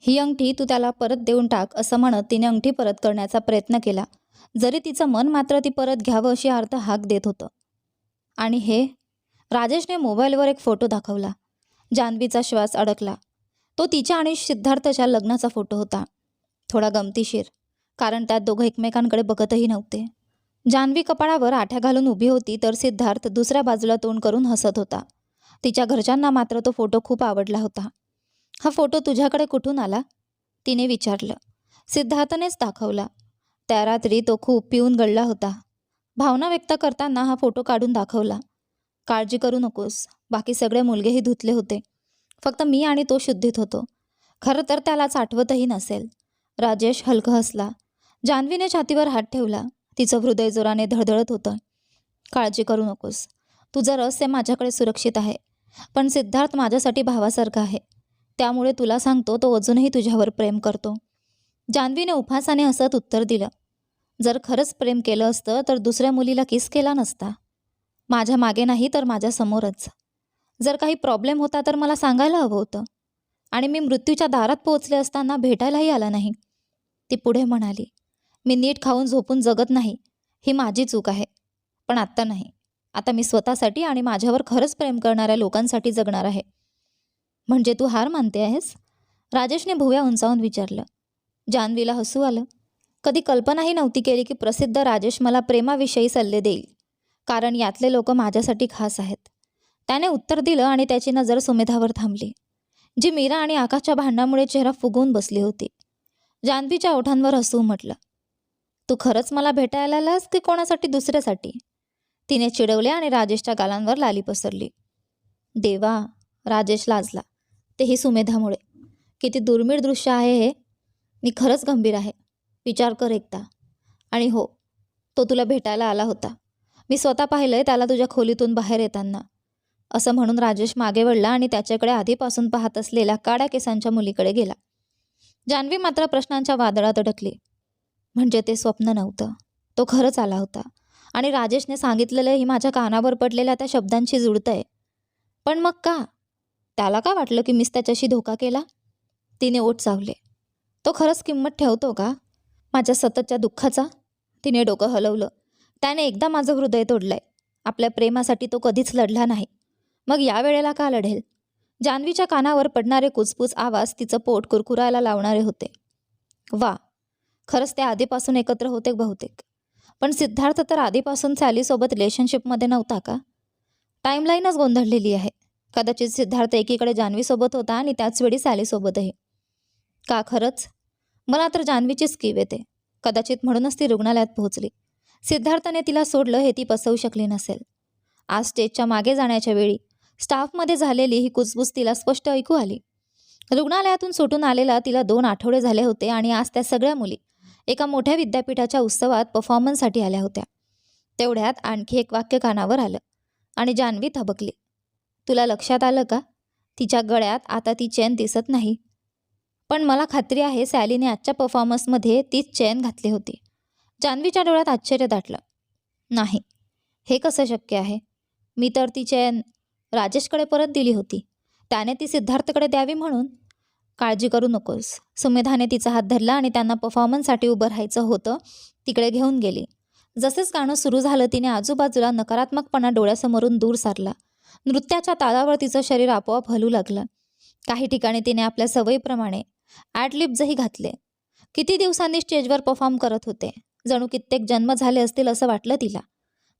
ही अंगठी तू त्याला परत देऊन टाक असं म्हणत तिने अंगठी परत करण्याचा प्रयत्न केला. जरी तिचं मन मात्र ती परत घ्यावं अशी अर्थ हाक देत होतं. आणि हे? राजेशने मोबाईलवर एक फोटो दाखवला. जान्हवीचा श्वास अडकला. तो तिच्या आणि सिद्धार्थच्या लग्नाचा फोटो होता. थोडा गमतीशीर कारण त्यात दोघं एकमेकांकडे बघतही नव्हते. जान्हवी कपाळावर आठ्या घालून उभी होती तर सिद्धार्थ दुसऱ्या बाजूला तोंड करून हसत होता. तिच्या घरच्यांना मात्र तो फोटो खूप आवडला होता. हा फोटो तुझ्याकडे कुठून आला? तिने विचारलं. सिद्धार्थनेच दाखवला. त्या रात्री तो खूप पिऊन गळला होता. भावना व्यक्त करताना हा फोटो काढून दाखवला. काळजी करू नकोस. बाकी सगळे मुलगेही धुतले होते. फक्त मी आणि तो शुद्धीत होतो. खरं तर त्यालाच आठवतही नसेल. राजेश हलकं हसला. जान्हवीने छातीवर हात ठेवला. तिचं हृदय जोराने धडधडत होतं. काळजी करू नकोस. तुझं रहस्य माझ्याकडे सुरक्षित आहे. पण सिद्धार्थ माझ्यासाठी भावासारखा आहे. त्यामुळे तुला सांगतो तो अजूनही तुझ्यावर प्रेम करतो. जान्हवीने उपहासाने हसत उत्तर दिलं जर खरंच प्रेम केलं असतं तर दुसऱ्या मुलीला किस केला नसता. माझ्या मागे नाही तर माझ्यासमोरच जर काही प्रॉब्लेम होता तर मला सांगायला हवं होतं. आणि मी मृत्यूच्या दारात पोहोचले असताना भेटायलाही आला नाही. ती पुढे म्हणाली मी नीट खाऊन झोपून जगत नाही. ही माझी चूक आहे. पण आत्ता नाही. आता मी स्वतःसाठी आणि माझ्यावर खरंच प्रेम करणाऱ्या लोकांसाठी जगणार आहे. म्हणजे तू हार मानते आहेस? राजेशने भुव्या उंचावून विचारलं. जान्हवीला हसू आलं. कधी कल्पनाही नव्हती केली की प्रसिद्ध राजेश मला प्रेमाविषयी सल्ले देईल. कारण यातले लोक माझ्यासाठी खास आहेत. त्याने उत्तर दिलं आणि त्याची नजर सुमेधावर थांबली. जी मीरा आणि आकाशच्या भांडणामुळे चेहरा फुगवून बसली होती. जान्हवीच्या ओठांवर हसू म्हटलं. तू खरंच मला भेटायला आलास की कोणासाठी दुसऱ्यासाठी? तिने चिडवले आणि राजेशच्या गालांवर लाली पसरली. देवा राजेश लाजला. तेही सुमेधामुळे. किती दुर्मिळ दृश्य आहे हे. मी खरंच गंभीर आहे. विचार कर एकदा. आणि हो तो तुला भेटायला आला होता. मी स्वतः पाहिलंय त्याला तुझ्या खोलीतून बाहेर येताना. असं म्हणून राजेश मागे वळला आणि त्याच्याकडे आधीपासून पाहत असलेल्या काड्या केसांच्या मुलीकडे गेला. जान्हवी मात्र प्रश्नांच्या वादळात अडकली. म्हणजे ते स्वप्न नव्हतं. तो खरंच आला होता. आणि राजेशने सांगितलेलं ही माझ्या कानावर पडलेल्या त्या शब्दांशी जुळतंय पण मग का? त्याला का वाटलं की मीच त्याच्याशी धोका केला? तिने ओठ चावले. तो खरंच किंमत ठेवतो का? माझ्या सततच्या दुःखाचा? तिने डोकं हलवलं. त्याने एकदा माझं हृदय तोडलंय. आपल्या प्रेमासाठी तो कधीच लढला नाही. मग या वेळेला का लढेल? जान्हवीच्या कानावर पडणारे कुचपूच आवाज तिचं पोट कुरकुरायला लावणारे होते. वा! खरंच ते आधीपासून एकत्र होते बहुतेक. पण सिद्धार्थ तर आधीपासून सॅलीसोबत रिलेशनशिपमध्ये नव्हता का? टाईमलाईनच गोंधळलेली आहे. कदाचित सिद्धार्थ एकीकडे जान्हवीसोबत होता आणि त्याचवेळी सॅलीसोबतही का खरंच? मला तर जान्हवीचीच कीव येते. कदाचित म्हणूनच ती रुग्णालयात पोहोचली. सिद्धार्थाने तिला सोडलं हे ती पसवू शकली नसेल. आज स्टेजच्या मागे जाण्याच्या वेळी स्टाफमध्ये झालेली ही कुजबूज तिला स्पष्ट ऐकू आली. रुग्णालयातून सुटून आलेला तिला दोन आठवडे झाले होते आणि आज त्या सगळ्या मुली एका मोठ्या विद्यापीठाच्या उत्सवात परफॉर्मन्ससाठी आल्या होत्या. तेवढ्यात आणखी एक वाक्य कानावर आलं आणि जान्हवी थबकली. तुला लक्षात आलं का? तिच्या गळ्यात आता ती चेन दिसत नाही. पण मला खात्री आहे सॅलीने आजच्या परफॉर्मन्समध्ये तीच चेन घातली होती. जान्हवीच्या डोळ्यात आश्चर्य दाटलं. नाही. हे कसं शक्य आहे? मी तर ती चेन राजेशकडे परत दिली होती. त्याने ती सिद्धार्थकडे द्यावी म्हणून? काळजी करू नकोस. सुमेधाने तिचा हात धरला आणि त्यांना परफॉर्मन्ससाठी उभं राहायचं होतं तिकडे घेऊन गेली. जसेच गाणं सुरू झालं तिने आजूबाजूला नकारात्मकपणा डोळ्यासमोरून दूर सारला. नृत्याच्या तालावर तिचं शरीर आपोआप हलू लागलं. काही ठिकाणी तिने आपल्या सवयीप्रमाणे ॲडलिप्सही घातले. किती दिवसांनी स्टेजवर परफॉर्म करत होते. जणू कित्येक जन्म झाले असतील असं वाटलं तिला.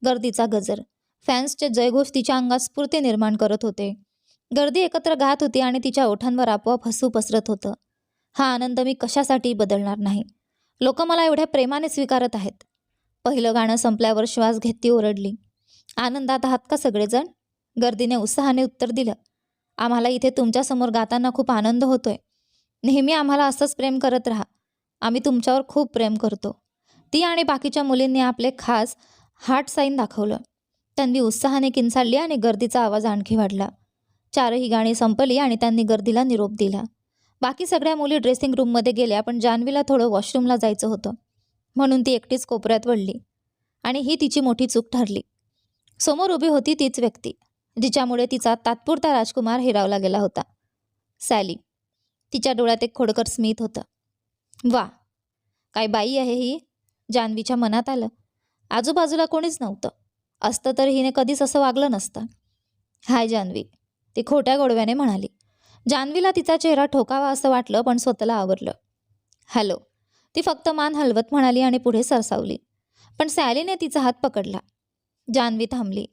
गर्दीचा गजर. फॅन्सचे जयघोष तिच्या अंगात स्फूर्ती निर्माण करत होते. गर्दी एकत्र गात होती आणि तिच्या ओठांवर आपोआप हसू पसरत होतं. हा आनंद मी कशासाठी बदलणार नाही? लोक मला एवढ्या प्रेमाने स्वीकारत आहेत. पहिलं गाणं संपल्यावर श्वास घेत ती ओरडली. आनंदात आहात का सगळेजण? गर्दीने उत्साहाने उत्तर दिलं. आम्हाला इथे तुमच्यासमोर गाताना खूप आनंद होतोय. नेहमी आम्हाला असंच प्रेम करत राहा. आम्ही तुमच्यावर खूप प्रेम करतो. ती आणि बाकीच्या मुलींनी आपले खास हार्ट साईन दाखवलं. त्यांनी उत्साहाने किंचाळली आणि गर्दीचा आवाज आणखी वाढला. चारही गाणी संपली आणि त्यांनी गर्दीला निरोप दिला. बाकी सगळ्या मुली ड्रेसिंग रूममध्ये गेल्या पण जान्हवीला थोडं वॉशरूमला जायचं होतं. म्हणून ती एकटीच कोपऱ्यात वळली. आणि ही तिची मोठी चूक ठरली. समोर उभी होती तीच व्यक्ती. जिच्यामुळे तिचा तात्पुरता राजकुमार हिरावला गेला होता. सॅली तिच्या डोळ्यात एक खोडकर स्मित होतं. वा काय बाई आहे ही जान्हवीच्या मनात आलं. आजूबाजूला कोणीच नव्हतं. असतं तर हिने कधीच असं वागलं नसतं. हाय जान्हवी ती खोट्या गोडव्याने म्हणाली. जान्हवीला तिचा चेहरा ठोकावा असं वाटलं पण स्वतःला आवरलं. हॅलो ती फक्त मान हलवत म्हणाली आणि पुढे सरसावली. पण सॅलीने तिचा हात पकडला. जान्हवी थांबली.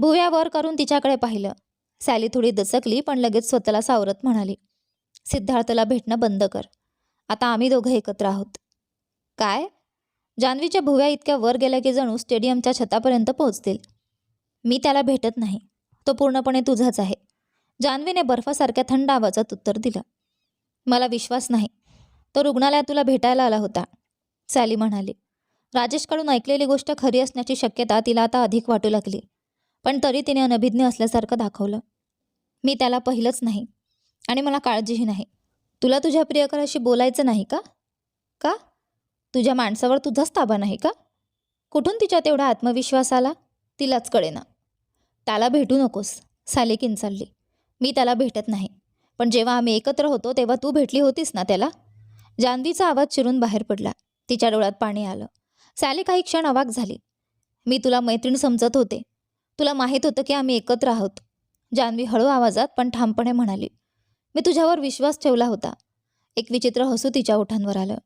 भुव्या वर करून तिच्याकडे पाहिलं. सॅली थोडी दचकली पण लगेच स्वतःला सावरत म्हणाली सिद्धार्थला भेटणं बंद कर. आता आम्ही दोघं एकत्र आहोत. काय? जान्हवीच्या भुव्या इतक्या वर गेल्या की जणू स्टेडियमच्या छतापर्यंत पोहोचतील. मी त्याला भेटत नाही. तो पूर्णपणे तुझाच आहे. जान्हवीने बर्फासारख्या थंड आवाजात उत्तर दिलं. मला विश्वास नाही. तो रुग्णालयात तुला भेटायला आला होता. सॅली म्हणाली राजेशकडून ऐकलेली गोष्ट खरी असण्याची शक्यता तिला आता अधिक वाटू लागली. पण तरी तिने अनभिज्ञ असल्यासारखं दाखवलं. मी त्याला पहिलंच नाही आणि मला काळजीही नाही. तुला तुझ्या प्रियकराशी बोलायचं नाही का? का? तुझ्या माणसावर तुझाच ताबा नाही का? कुठून तिच्यात एवढा आत्मविश्वास आला? तिलाच कळेना. त्याला भेटू नकोस साले किंचालली मी त्याला भेटत नाही. पण जेव्हा आम्ही एकत्र होतो तेव्हा तू भेटली होतीस ना त्याला? जान्हवीचा आवाज चिरून बाहेर पडला. तिच्या डोळ्यात पाणी आलं. सॅली काही क्षण अवाक झाली. मी तुला मैत्रीण समजत होते. तुला माहीत होतं की आम्ही एकत्र आहोत. जान्हवी हळू आवाजात पण ठामपणे म्हणाली मी तुझ्यावर विश्वास ठेवला होता. एक विचित्र हसू तिच्या ओठांवर आलं.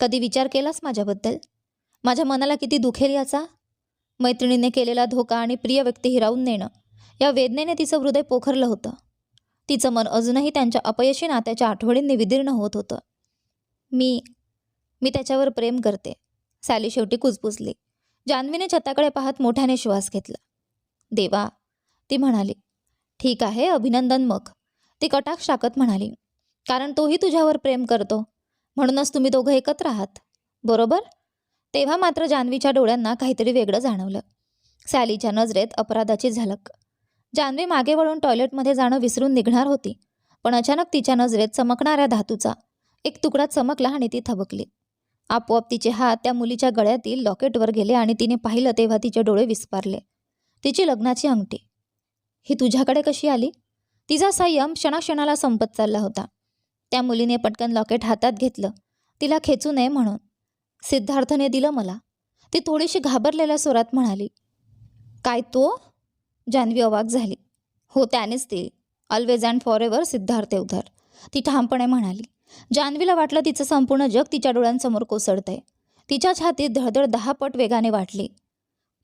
कधी विचार केलास माझ्याबद्दल? माझ्या मनाला किती दुखेल याचा? मैत्रिणीने केलेला धोका आणि प्रिय व्यक्ती हिरावून नेणं या वेदनेने तिचं हृदय पोखरलं होतं. तिचं मन अजूनही त्यांच्या अपयशी नात्याच्या आठवणींनी विदीर्ण होत होतं. मी मी त्याच्यावर प्रेम करते. सॅली शेवटी कुजबुजली. जान्हवीने छताकडे पाहत मोठ्याने श्वास घेतला. देवा. ती म्हणाली ठीक आहे अभिनंदन मग. ती कटाक्ष टाकत म्हणाली कारण तोही तुझ्यावर प्रेम करतो. म्हणूनच तुम्ही दोघं एकत्र आहात. बरोबर? तेव्हा मात्र जान्हवीच्या डोळ्यांना काहीतरी वेगळं जाणवलं. सॅलीच्या नजरेत अपराधाची झलक. जान्हवी मागे वळून टॉयलेटमध्ये जाणं विसरून निघणार होती पण अचानक तिच्या नजरेत चमकणाऱ्या धातूचा एक तुकडा चमकला आणि ती थबकली. आपोआप तिचे हात त्या मुलीच्या गळ्यातील लॉकेटवर गेले आणि तिने पाहिलं तेव्हा तिचे डोळे विस्पारले. तिची लग्नाची अंगठी. ही तुझ्याकडे कशी आली? तिचा संयम क्षणाक्षणाला संपत चालला होता. त्या मुलीने पटकन लॉकेट हातात घेतलं. तिला खेचू नये म्हणून. सिद्धार्थने दिलं मला. ती थोडीशी घाबरलेल्या स्वरात म्हणाली काय तो? जान्हवी अवाक झाली. हो त्यानेच दिली always and for ever Siddharth उधार. ती ठामपणे म्हणाली. जान्हवीला वाटलं तिचं संपूर्ण जग तिच्या डोळ्यांसमोर कोसळतंय. तिच्या छातीत धडधड दहा पट वेगाने वाटली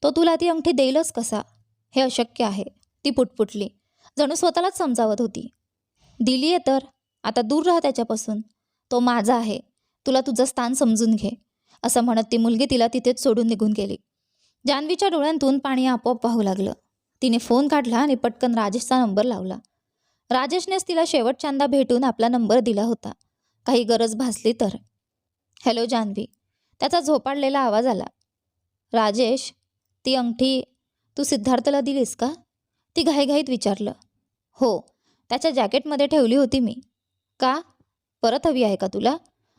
तो तुला ती अंगठी देईलच कसा? हे अशक्य आहे. ती पुटपुटली. जणू स्वतःलाच समजावत होती. दिली आहे तर. आता दूर राहा त्याच्यापासून. तो माझा आहे. तुला तुझं स्थान समजून घे. असं म्हणत ती मुलगी तिला तिथेच सोडून निघून गेली. जान्हवीच्या डोळ्यांतून पाणी आपोआप पाहू लागलं. तिने फोन काढला आणि पटकन राजेशचा नंबर लावला. राजेशनेच तिला शेवटच्यांदा भेटून आपला नंबर दिला होता. काही गरज भासली तर. हॅलो जान्हवी त्याचा झोपाडलेला आवाज आला. राजेश ती अंगठी तू सिद्धार्थला दिलीस का? ती घाईघाईत विचारलं. हो त्याच्या जॅकेटमध्ये ठेवली होती मी. का? परत हवी आहे का तुला?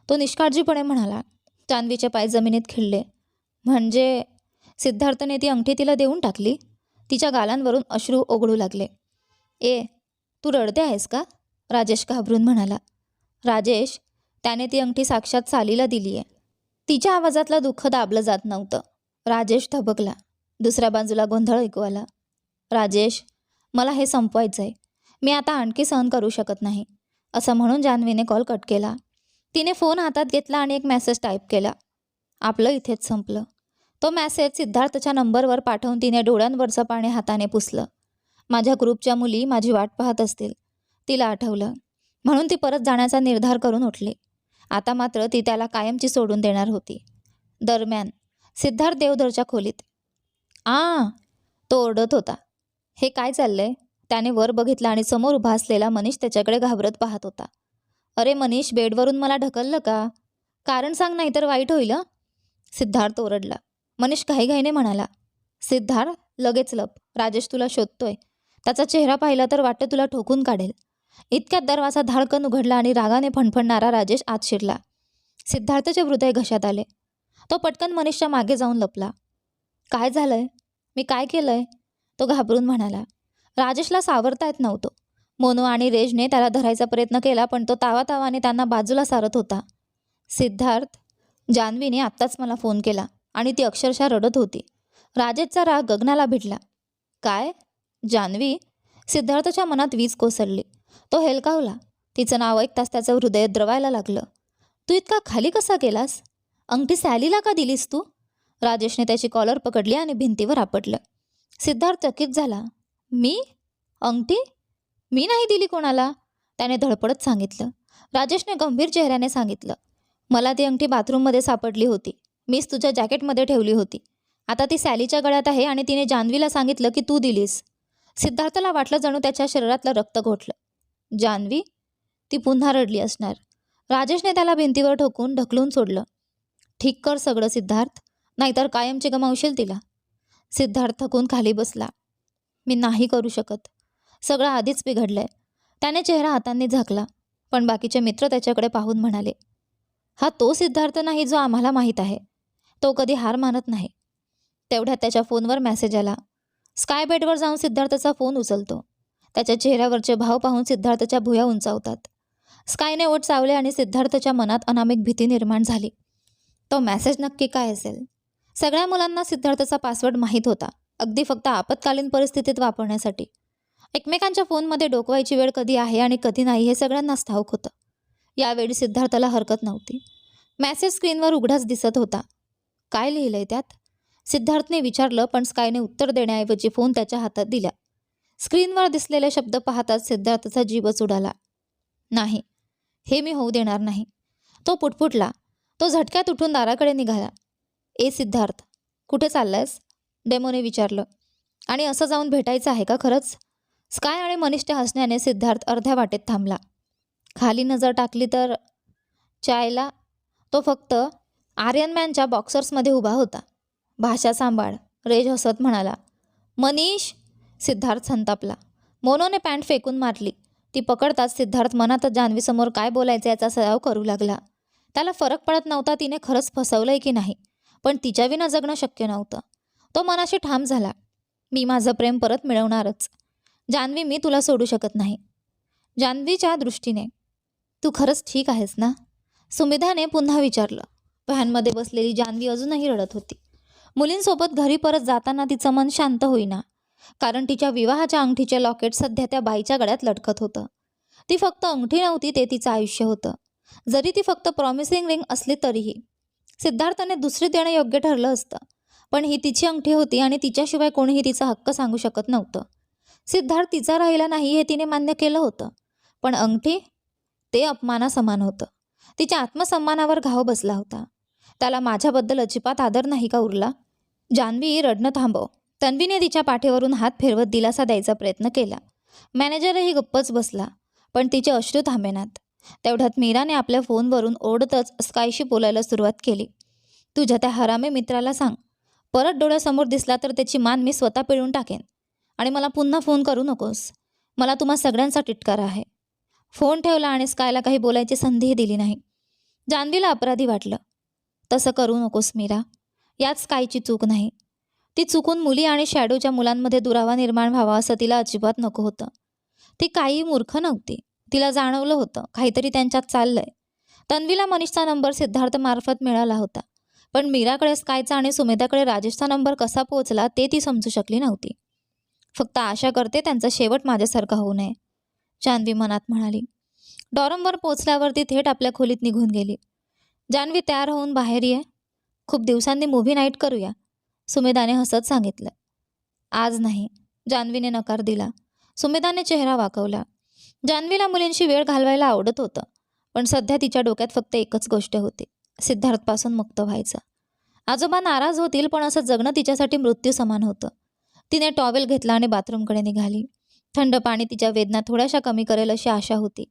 तो निष्काळजीपणे म्हणाला. चांदवीचे पाय जमिनीत खिळले. म्हणजे सिद्धार्थने ती अंगठी तिला देऊन टाकली? तिच्या गालांवरून अश्रू ओघळू लागले. ए तू रडते आहेस का? राजेश घाबरून म्हणाला. राजेश त्याने ती अंगठी साक्षात सालीला दिली आहे तिच्या आवाजातलं दुःख दाबलं जात नव्हतं. राजेश धबकला दुसऱ्या बाजूला गोंधळ ऐकू आला. राजेश मला हे संपवायचं आहे मी आता आणखी सहन करू शकत नाही. असं म्हणून जान्हवीने कॉल कट केला. तिने फोन हातात घेतला आणि एक मेसेज टाईप केला. आपलं इथेच संपलं. तो मॅसेज सिद्धार्थच्या नंबरवर पाठवून तिने डोळ्यांवरचं पाणी हाताने पुसलं. माझ्या ग्रुपच्या मुली माझी वाट पाहत असतील. तिला आठवलं. म्हणून ती परत जाण्याचा निर्धार करून उठली. आता मात्र ती त्याला कायमची सोडून देणार होती. दरम्यान सिद्धार्थ देवधरच्या खोलीत आ. तो ओरडत होता. हे काय चाललंय? त्याने वर बघितलं आणि समोर उभा असलेला मनीष त्याच्याकडे घाबरत पाहत होता. अरे मनीष बेडवरून मला ढकललं का? कारण सांग नाही तर वाईट होईल सिद्धार्थ ओरडला. मनीष घाईघाईने म्हणाला सिद्धार्थ लगेच लप. राजेश तुला शोधतोय. त्याचा चेहरा पाहिला तर वाटतं तुला ठोकून काढेल. इतक्यात दरवाजा धाडकन उघडला आणि रागाने फणफणणारा राजेश आत शिरला. सिद्धार्थचे हृदय घशात आले. तो पटकन मनीषच्या मागे जाऊन लपला. काय झालंय? मी काय केलंय? तो घाबरून म्हणाला. राजेशला सावरता येत नव्हतं. मोनो आणि रेजने त्याला धरायचा प्रयत्न केला पण तो तावा तावाने त्यांना बाजूला सारत होता. सिद्धार्थ जान्हवीने आत्ताच मला फोन केला आणि ती अक्षरशः रडत होती. राजेशचा राग गगनाला भिडला. काय? जान्हवी सिद्धार्थच्या मनात वीज कोसळली. तो हेलकावला. तिचं नाव ऐकताच त्याचं हृदय द्रवायला लागलं. तू इतका खाली कसा गेलास? अंगठी सॅलीला का दिलीस तू? राजेशने त्याची कॉलर पकडली आणि भिंतीवर आपटलं. सिद्धार्थ चकित झाला. मी? अंगठी? मी नाही दिली कोणाला? त्याने धडपडत सांगितलं. राजेशने गंभीर चेहऱ्याने सांगितलं. मला ती अंगठी बाथरूममध्ये सापडली होती. मीच तुझ्या जॅकेटमध्ये ठेवली होती. आता ती सॅलीच्या गळ्यात आहे आणि तिने जान्हवीला सांगितलं की तू दिलीस. सिद्धार्थला वाटलं जणू त्याच्या शरीरातलं रक्त घोटलं. जान्हवी ती पुन्हा रडली असणार. राजेशने त्याला भिंतीवर ठोकून ढकलून सोडलं. ठीक कर सगळं सिद्धार्थ. नाहीतर कायमचे गमावशील तिला सिद्धार्थ थकून खाली बसला. मी नाही करू शकत. सगळं आधीच बिघडलंय. त्याने चेहरा हातांनी झाकला पण बाकीचे मित्र त्याच्याकडे पाहून म्हणाले हा तो सिद्धार्थ नाही जो आम्हाला माहीत आहे. तो कधी हार मानत नाही. तेवढ्यात त्याच्या फोनवर मेसेज आला. स्काय बेडवर जाऊन सिद्धार्थचा फोन उचलतो. त्याच्या चेहऱ्यावरचे भाव पाहून सिद्धार्थच्या भुया उंचावतात. स्कायने ओट चावले आणि सिद्धार्थच्या मनात अनामिक भीती निर्माण झाली. तो मेसेज नक्की काय असेल? सगळ्या मुलांना सिद्धार्थचा पासवर्ड माहीत होता. अगदी फक्त आपत्कालीन परिस्थितीत वापरण्यासाठी. एकमेकांच्या फोनमध्ये डोकवायची वेळ कधी आहे आणि कधी नाही हे सगळ्यांनाच ठाऊक होतं. यावेळी सिद्धार्थाला हरकत नव्हती. मॅसेज स्क्रीनवर उघडाच दिसत होता. काय लिहिलंय त्यात? सिद्धार्थने विचारलं पण स्कायने उत्तर देण्याऐवजी फोन त्याच्या हातात दिला. स्क्रीनवर दिसलेले शब्द पाहताच सिद्धार्थचा जीवच उडाला नाही हे मी होऊ देणार नाही. तो पुटपुटला. तो झटक्यात उठून दाराकडे निघाला. ए सिद्धार्थ कुठे चाललायस? डेमोने विचारलं. आणि असं जाऊन भेटायचं आहे का खरंच? स्काय आणि मनिष्ठ हसण्याने सिद्धार्थ अर्ध्या वाटेत थांबला. खाली नजर टाकली तर चायला तो फक्त आर्यन मॅनच्या बॉक्सर्समध्ये उभा होता. भाषा सांभाळ रेज हसत म्हणाला. मनीष सिद्धार्थ संतापला. मोनोने पॅन्ट फेकून मारली. ती पकडताच सिद्धार्थ मनातच जान्हवीसमोर काय बोलायचं याचा सराव करू लागला. त्याला फरक पडत नव्हता तिने खरंच फसवलंय की नाही. पण तिच्याविना जगणं शक्य नव्हतं. तो मनाशी ठाम झाला. मी माझं प्रेम परत मिळवणारच. जान्हवी मी तुला सोडू शकत नाही. जान्हवीच्या दृष्टीने. तू खरंच ठीक आहेस ना? सुमिधाने पुन्हा विचारलं. व्हॅनमध्ये बसलेली जान्हवी अजूनही रडत होती. मुलींसोबत घरी परत जाताना तिचं मन शांत होईना. कारण तिच्या विवाहाच्या अंगठीचे लॉकेट सध्या त्या बाईच्या गळ्यात लटकत होतं. ती फक्त अंगठी नव्हती ते तिचं आयुष्य होतं. जरी ती फक्त प्रॉमिसिंग रिंग असली तरीही. सिद्धार्थाने दुसरी देणं योग्य ठरलं असतं. पण ही तिची अंगठी होती आणि तिच्याशिवाय कोणीही तिचा हक्क सांगू शकत नव्हतं. सिद्धार्थ तिचा राहिला नाही हे तिने मान्य केलं होतं. पण अंगठी? ते अपमानासमान होतं. तिच्या आत्मसन्मानावर घाव बसला होता. त्याला माझ्याबद्दल अजिबात आदर नाही का उरला? जान्हवी रडणं थांबव. तन्वीने तिच्या पाठीवरून हात फिरवत दिलासा द्यायचा प्रयत्न केला. मॅनेजरही गप्पच बसला. पण तिचे अश्रू थांबेनात. तेवढ्यात मीराने आपल्या फोनवरून ओढतच स्कायशी बोलायला सुरुवात केली. तुझ्या त्या हरामे मित्राला सांग. परत डोळ्यासमोर दिसला तर त्याची मान मी स्वतः पिळून टाकेन. आणि मला पुन्हा फोन करू नकोस. मला तुम्हा सगळ्यांचा टिटकार आहे. फोन ठेवला आणि स्कायला काही बोलायची संधीही दिली नाही. जान्हवीला अपराधी वाटलं. तसं करू नकोस मीरा. यात स्कायची चूक नाही. ती चुकून मुली आणि शॅडोच्या मुलांमध्ये दुरावा निर्माण व्हावा असं तिला अजिबात नको होतं. ती काही मूर्ख नव्हती. तिला जाणवलं होतं. काहीतरी त्यांच्यात चाललंय. तन्वीला मनीषचा नंबर सिद्धार्थमार्फत मिळाला होता. पण मीराकडे स्कायचा आणि सुमेधाकडे राजेशचा नंबर कसा पोहोचला ते ती समजू शकली नव्हती. फक्त आशा करते त्यांचा शेवट माझ्यासारखा होऊ नये. जान्हवी मनात म्हणाली. डॉरमवर पोचल्यावर ती थेट आपल्या खोलीत निघून गेली. जान्हवी तयार होऊन बाहेर ये. खूप दिवसांनी मूव्ही नाईट करूया सुमेधाने हसत सांगितलं. आज नाही जान्हवीने नकार दिला. सुमेधाने चेहरा वाकवला. जान्हवीला मुलींशी वेळ घालवायला आवडत होतं पण सध्या तिच्या डोक्यात फक्त एकच गोष्ट होती सिद्धार्थपासून मुक्त व्हायचं. आजोबा नाराज होतील पण असं जगणं तिच्यासाठी मृत्यू समान होतं. तिने टॉवेल घेतला आणि बाथरूमकडे निघाली. थंड पाणी तिच्या वेदना थोड्याशा कमी करेल अशी आशा होती.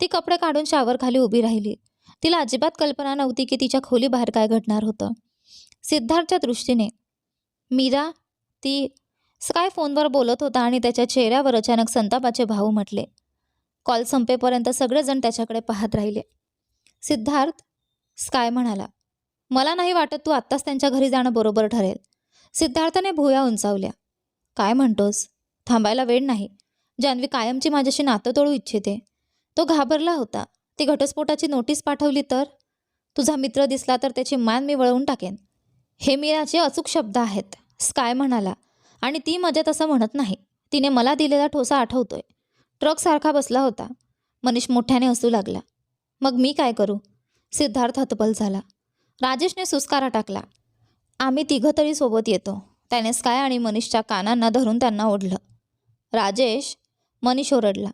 ती कपडे काढून शावर खाली उभी राहिली. तिला अजिबात कल्पना नव्हती की तिच्या खोली बाहेर काय घडणार होतं. सिद्धार्थच्या दृष्टीने मीरा ती स्काय फोनवर बोलत होता आणि त्याच्या चेहऱ्यावर अचानक संतापाचे भाऊ म्हटले. कॉल संपेपर्यंत सगळेजण त्याच्याकडे पाहत राहिले. सिद्धार्थ स्काय म्हणाला मला नाही वाटत तू आत्ताच त्यांच्या घरी जाणं बरोबर ठरेल. सिद्धार्थाने भुया उंचावल्या. काय म्हणतोस? थांबायला वेळ नाही. जान्हवी कायमची माझ्याशी नातं तोडू इच्छिते. तो घाबरला होता. ती घटस्फोटाची नोटीस पाठवली तर? तुझा मित्र दिसला तर त्याची मान मी वळवून टाकेन. हे मीराचे अचूक शब्द आहेत स्काय म्हणाला. आणि ती मजेत असं म्हणत नाही. तिने मला दिलेला ठोसा आठवतोय. ट्रकसारखा बसला होता. मनीष मोठ्याने हसू लागला. मग मी काय करू? सिद्धार्थ हतबल झाला. राजेशने सुस्कारा टाकला. आम्ही तिघं तरी सोबत येतो. त्याने स्काय आणि मनीषच्या कानांना धरून त्यांना ओढलं. राजेश मनीष ओरडला.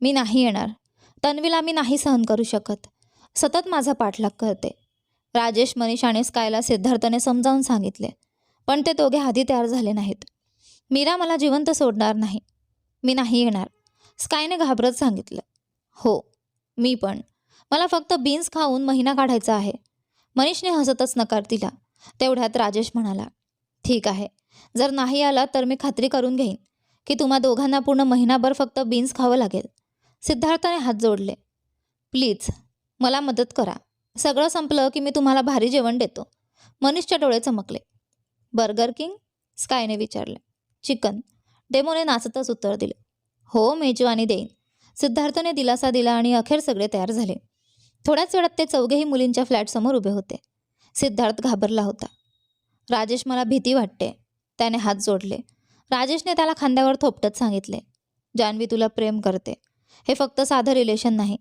मी नाही येणार. तन्वीला मी नाही सहन करू शकत. सतत माझा पाठलाग करते. राजेश मनीष आणि स्कायला सिद्धार्थने समजावून सांगितले. पण ते दोघे आधी तयार झाले नाहीत. मीरा मला जिवंत सोडणार नाही. मी नाही येणार. स्कायने घाबरत सांगितलं. हो मी पण. मला फक्त बीन्स खाऊन महिना काढायचा आहे. मनीषने हसतच नकार दिला. तेवढ्यात राजेश म्हणाला ठीक आहे. जर नाही आला तर मी खात्री करून घेईन की तुम्हा दोघांना पूर्ण महिनाभर फक्त बीन्स खावं लागेल. सिद्धार्थाने हात जोडले प्लीज मला मदत करा. सगळं संपलं की मी तुम्हाला भारी जेवण देतो. मनीषच्या डोळे चमकले. Burger king? स्कायने विचारले. चिकन. डेमोने नाचतच उत्तर दिले. हो मेजवानी देईन. सिद्धार्थने दिलासा दिला आणि अखेर सगळे तयार झाले. थोड्याच वेळात ते चौघेही मुलींच्या फ्लॅटसमोर उभे होते. सिद्धार्थ घाबरला होता. राजेश मला भीती वाटते. त्याने हात जोडले. राजेशने त्याला खांद्यावर थोपटत सांगितले. जान्हवी तुला प्रेम करते. हे फक्त साधं रिलेशन नाही.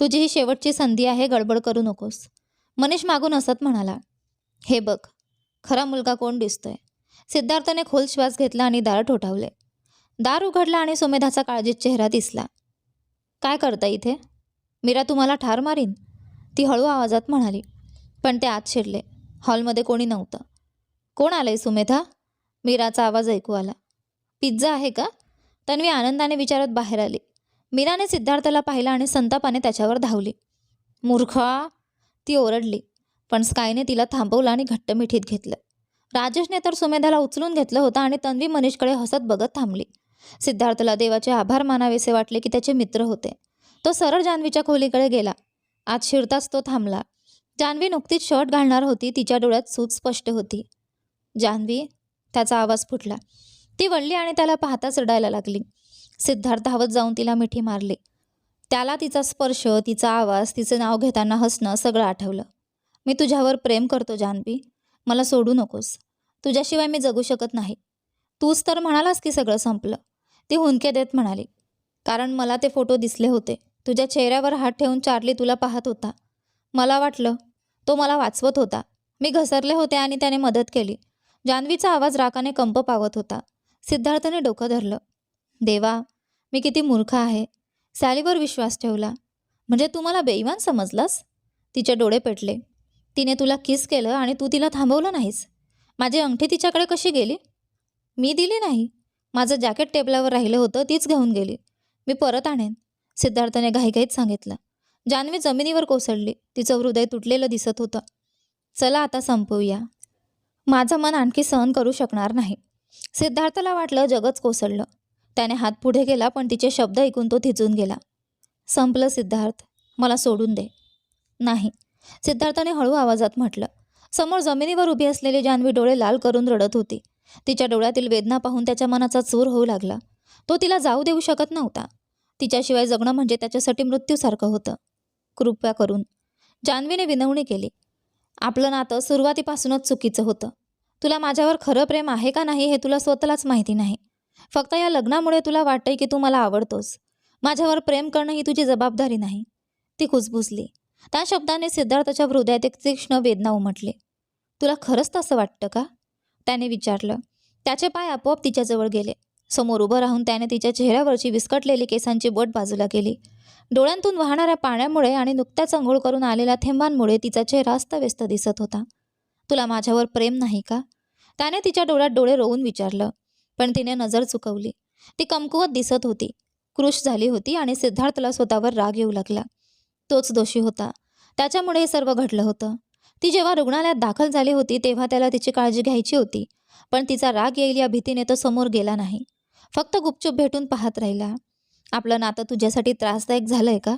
तुझी ही शेवटची संधी आहे गडबड करू नकोस. मनीष मागून असत म्हणाला हे बघ खरा मुलगा कोण दिसतोय? सिद्धार्थने खोल श्वास घेतला आणि दार ठोठावले. दार उघडला आणि सुमेधाचा काळजीत चेहरा दिसला. काय करता इथे? मीरा तुम्हाला ठार मारीन? ती हळू आवाजात म्हणाली. पण ते आत शिरले. हॉलमध्ये कोणी नव्हतं. कोण आलंय सुमेधा? मीराचा आवाज ऐकू आला. पिझ्झा आहे का? तन्वी आनंदाने विचारत बाहेर आली. मीराने सिद्धार्थला पाहिलं आणि संतापाने त्याच्यावर धावली. मूर्खा. ती ओरडली पण स्कायने तिला थांबवलं आणि घट्ट मिठीत घेतलं. राजेशने तर सुमेधाला उचलून घेतलं होतं आणि तन्वी मनीषकडे हसत बघत थांबली. सिद्धार्थला देवाचे आभार मानावेसे वाटले की त्याचे मित्र होते. तो सरळ जान्हवीच्या खोलीकडे गेला. आत शिरताच तो थांबला. जान्हवी नुकतीच शर्ट घालणार होती तिच्या डोळ्यात सूज स्पष्ट होती. जान्हवी त्याचा आवाज फुटला. ती वळली आणि त्याला पाहताच रडायला लागली. सिद्धार्थ धावत जाऊन तिला मिठी मारली. त्याला तिचा स्पर्श तिचा आवाज तिचं नाव घेताना हसणं सगळं आठवलं. मी तुझ्यावर प्रेम करतो जान्हवी. मला सोडू नकोस. तुझ्याशिवाय मी जगू शकत नाही. तूच तर म्हणालास की सगळं संपलं. ती हुंदके देत म्हणाली कारण मला ते फोटो दिसले होते. तुझ्या चेहऱ्यावर हात ठेवून चार्ली तुला पाहत होता. मला वाटलं तो मला वाचवत होता. मी घसरले होते आणि त्याने मदत केली. जान्हवीचा आवाज राकाने कंप पावत होता. सिद्धार्थने डोकं धरलं. देवा मी किती मूर्ख आहे. सॅलीवर विश्वास ठेवला. म्हणजे तू मला बेईमान समजलास? तिचे डोळे पेटले. तिने तुला किस केलं आणि तू तिला थांबवलं नाहीस? माझी अंगठी तिच्याकडे कशी गेली? मी दिली नाही. माझं जॅकेट टेबलावर राहिलं होतं तीच घेऊन गेली. मी परत आणेन सिद्धार्थने घाईघाईत सांगितलं. जान्हवी जमिनीवर कोसळली. तिचं हृदय तुटलेलं दिसत होतं. चला आता संपवूया. माझं मन आणखी सहन करू शकणार नाही. सिद्धार्थला वाटलं जगच कोसळलं. त्याने हात पुढे गेला पण तिचे शब्द ऐकून तो थिजून गेला. संपलं सिद्धार्थ. मला सोडून दे. नाही. सिद्धार्थाने हळू आवाजात म्हटलं. समोर जमिनीवर उभी असलेली जान्हवी डोळे लाल करून रडत होती. तिच्या डोळ्यातील वेदना पाहून त्याच्या मनाचा चूर होऊ लागला. तो तिला जाऊ देऊ शकत नव्हता. तिच्याशिवाय जगणं म्हणजे त्याच्यासाठी मृत्यूसारखं होतं. कृपया करून. जान्हवीने विनवणी केली. आपलं नातं सुरुवातीपासूनच चुकीचं होतं. तुला माझ्यावर खरं प्रेम आहे का नाही हे तुला स्वतःलाच माहिती नाही. फक्त या लग्नामुळे तुला वाटतंय की तू मला आवडतोस. माझ्यावर प्रेम करणं ही तुझी जबाबदारी नाही. ती कुजबुजली त्या शब्दाने सिद्धार्थच्या हृदयात एक तीक्ष्ण वेदना उमटले. तुला खरंच तसं वाटतं का? त्याने विचारलं. त्याचे पाय आपोआप तिच्याजवळ गेले. समोर उभं राहून त्याने तिच्या चेहऱ्यावरची विस्कटलेली केसांची बोट बाजूला केली. डोळ्यांतून वाहणाऱ्या पाण्यामुळे आणि नुकत्याच अंघोळ करून आलेल्या थेंबांमुळे तिचा चेहरा अस्तव्यस्त दिसत होता. तुला माझ्यावर प्रेम नाही का? त्याने तिच्या डोळ्यात डोळे रोवून विचारलं. पण तिने नजर चुकवली. ती कमकुवत दिसत होती. क्रुश झाली होती आणि सिद्धार्थला स्वतःवर राग येऊ लागला. तोच दोषी होता. त्याच्यामुळे हे सर्व घडलं होतं. ती जेव्हा रुग्णालयात दाखल झाली होती तेव्हा त्याला तिची काळजी घ्यायची होती. पण तिचा राग येईल या भीतीने तो समोर गेला नाही. फक्त गुपचूप भेटून पाहत राहिला. आपलं नातं तुझ्यासाठी त्रासदायक झालं आहे का?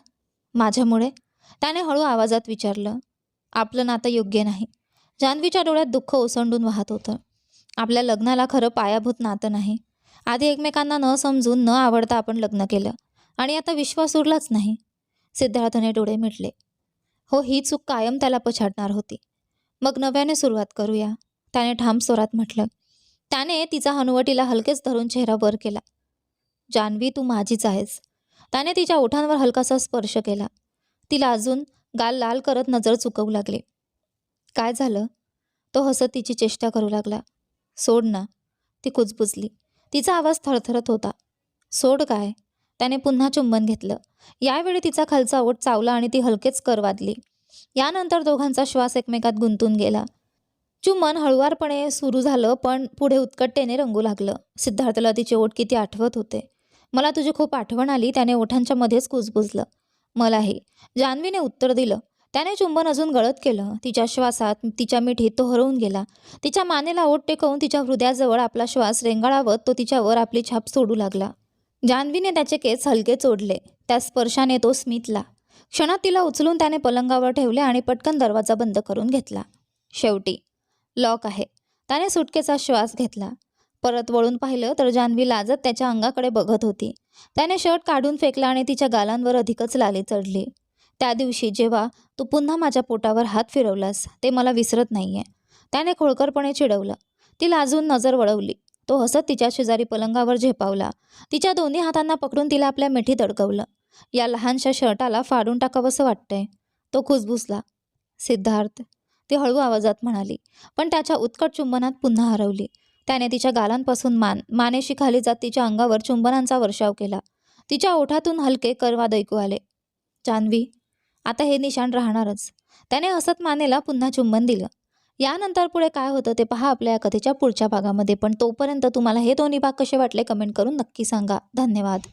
माझ्यामुळे? त्याने हळू आवाजात विचारलं. आपलं नातं योग्य नाही. जान्हवीच्या डोळ्यात दुःख ओसंडून वाहत होतं. आपल्या लग्नाला खरं पायाभूत नातं नाही. आधी एकमेकांना न समजून न आवडता आपण लग्न केलं. आणि आता विश्वास उरलाच नाही. सिद्धार्थने डोळे मिटले. हो ही चूक कायम त्याला पछाडणार होती. मग नव्याने सुरुवात करूया त्याने ठाम स्वरात म्हटलं. त्याने तिचा हनुवटीला हलकेच धरून चेहरा वर केला. जान्हवी तू माझीच आहेस. त्याने तिच्या ओठांवर हलकासा स्पर्श केला. तिला अजून गाल लाल करत नजर चुकवू लागले. काय झालं? तो हसत तिची चेष्टा करू लागला. सोड ना. ती कुजबुजली. तिचा आवाज थरथरत होता. सोड काय? त्याने पुन्हा चुंबन घेतलं. यावेळी तिचा खालचा ओठ चावला आणि ती हलकेच करवादली यानंतर दोघांचा श्वास एकमेकात गुंतून गेला. चुंबन हळुवारपणे सुरू झालं पण पुढे उत्कटतेने रंगू लागलं. सिद्धार्थला तिचे ओठ किती आठवत होते. मला तुझी खूप आठवण आली त्याने ओठांच्या मध्येच कुजबुजलं. मलाही. जान्हवीने उत्तर दिलं. त्याने चुंबन अजून गळत केलं. तिच्या श्वासात तिच्या मिठीत तो हरवून गेला. तिच्या मानेला ओठ टेकवून तिच्या हृदयाजवळ आपला श्वास रेंगाळावत तो तिच्यावर आपली छाप सोडू लागला. जान्हवीने त्याचे केस हलके चोडले. त्या स्पर्शाने तो स्मितला. क्षणात तिला उचलून त्याने पलंगावर ठेवले आणि पटकन दरवाजा बंद करून घेतला. शेवटी लॉक आहे. त्याने सुटकेचा श्वास घेतला. परत वळून पाहिलं तर जान्हवी लाजत त्याच्या अंगाकडे बघत होती. त्याने शर्ट काढून फेकला आणि तिच्या गालांवर अधिकच लाली चढली. त्या दिवशी जेव्हा तू पुन्हा माझ्या पोटावर हात फिरवलास ते मला विसरत नाहीये. त्याने खोळकरपणे चिडवलं. ती लाजून नजर वळवली. तो हसत तिच्या शेजारी पलंगावर झेपावला. तिच्या दोन्ही हातांना पकडून तिला आपल्या मिठीत अडकवलं या लहानशा शर्टाला फाडून टाकावंसं वाटतंय. तो खुसबुसला. सिद्धार्थ. ती हळू आवाजात म्हणाली. पण त्याच्या उत्कट चुंबनात पुन्हा हरवली. त्याने तिच्या गालांपासून मान मानेशी खाली जात तिच्या अंगावर चुंबनांचा वर्षाव केला. तिच्या ओठातून हलके करवाद ऐकू आले. जान्हवी आता हे निशाण राहणारच. त्याने हसत मानेला पुन्हा चुंबन दिलं. यानंतर पुढे काय होतं ते पहा आपल्या या कथेच्या पुढच्या भागामध्ये. पण तोपर्यंत तुम्हाला हे दोन्ही भाग कसे वाटले कमेंट करून नक्की सांगा. धन्यवाद.